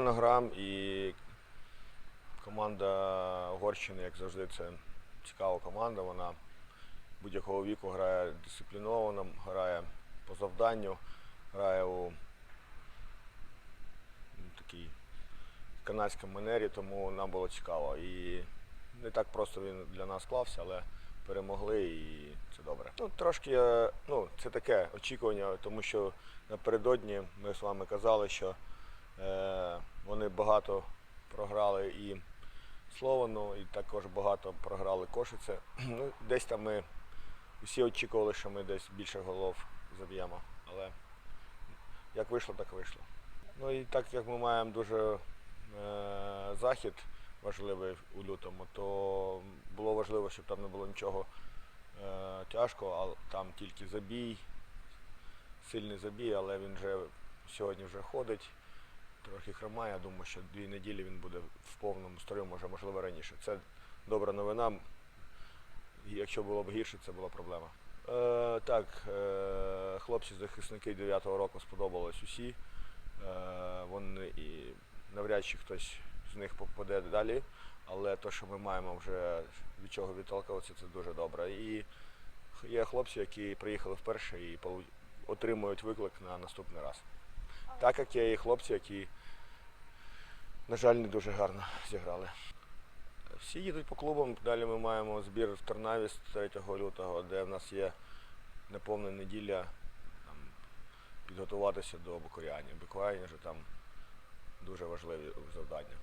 Непогано грам і команда Угорщини, як завжди, це цікава команда. Вона будь-якого віку грає дисципліновано, грає по завданню, грає у такій канадській манері, тому нам було цікаво. І не так просто він для нас склався, але перемогли і це добре. Ну, трошки е, ну, це таке очікування, тому що напередодні ми з вами казали, що вони багато програли і Словану, і також багато програли Кошице. Ну, десь там ми всі очікували, що ми десь більше голов заб'ємо. Але як вийшло, так вийшло. Ну і так як ми маємо дуже е, захід важливий у лютому, то було важливо, щоб там не було нічого е, тяжкого, а там тільки забій, сильний забій, але він вже сьогодні вже ходить, трохи хромає. Я думаю, що дві неділі він буде в повному строю, може, можливо, раніше. Це добра новина. Якщо було б гірше, це була проблема. Е, так, е, хлопці-захисники 9-го року сподобались усі. Е, вони і навряд чи хтось з них попаде далі. Але те, що ми маємо вже від чого відталкуватися, це дуже добре. І є хлопці, які приїхали вперше і отримують виклик на наступний раз. Так як є і хлопці, які, на жаль, не дуже гарно зіграли. Всі їдуть по клубам. Далі ми маємо збір в Тернаві з 3 лютого, де в нас є неповна неділя там, підготуватися до Букуряні. Букуряні вже там дуже важливі завдання.